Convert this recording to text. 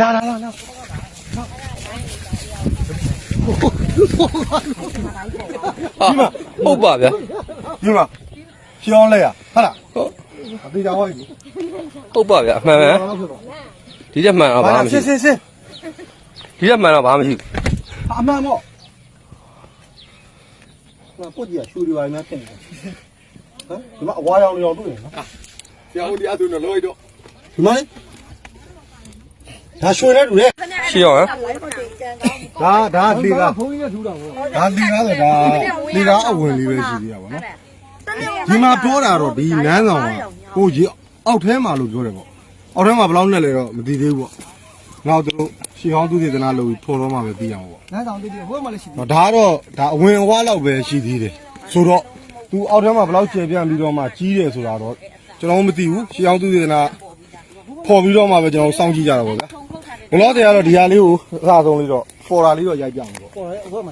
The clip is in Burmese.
လာလာလာလာဒီမှာဟုတ်ပါဗျာဒီမှာရှောင်းလဲရဟုတ်လားဟုတ်အသေးချောင်းဟောပြီဟုတ်ပါဗျာအမှန်ပဲဒီတက်မှန်တော့ဘာမှမရှိဆင်းဆင်းဆင်းဒီတက်မှန်တော့ဘာမှမရှိအမှန်ပေါ့ငါပုတ်ကြီးကရှူရီပါများဖြစ်နေတယ်ဟမ်ဒီမှာအဝါရောင်ရောင်တွေ့နေနော်ဆရာဦးဒီအတူနော်လို့တော့ဒီမှာလေ ဒါရွှေတဲ့တူလေရှင်းအောင်ဟမ်ဒါဒါလေကဖုန်းကြီးနဲ့ထူတာပေါ့ဒါလေကဆိုဒါလေကအဝင်လေးပဲရှိသေးတာပေါ့နော်ဒီမှာပြောတာတော့ဒီနန်းဆောင်ကကိုကြီးအောက်ထဲမှာလို့ပြောတယ်ပေါ့အောက်ထဲမှာဘယ်လောက်နဲ့လဲတော့မသိသေးဘူးပေါ့ငါတို့ရှီဟောင်းသူသေသနာလို့ထုံတော့မှပဲသိအောင်ပေါ့နန်းဆောင်တိတိဟိုမှာလည်းရှိသေးဒါကတော့ဒါအဝင်အဝါလောက်ပဲရှိသေးတယ်ဆိုတော့သူအောက်ထဲမှာဘယ်လောက်ကျေပြန့်ပြီးတော့မှကြီးတယ်ဆိုတာတော့ကျွန်တော်မသိဘူးရှီအောင်သူသေနာပေါ်ပြီးတော့မှပဲကျွန်တော်စောင့်ကြည့်ကြတာပေါ့ဗျာ ဘလော့တွေကတော့ဒီဟာလေးကိုအစားဆုံးလေးတော့ဖော်တာလေးတော့ရိုက်ပြအောင်ပေါ့ ပေါ်တယ်ဟိုမှာ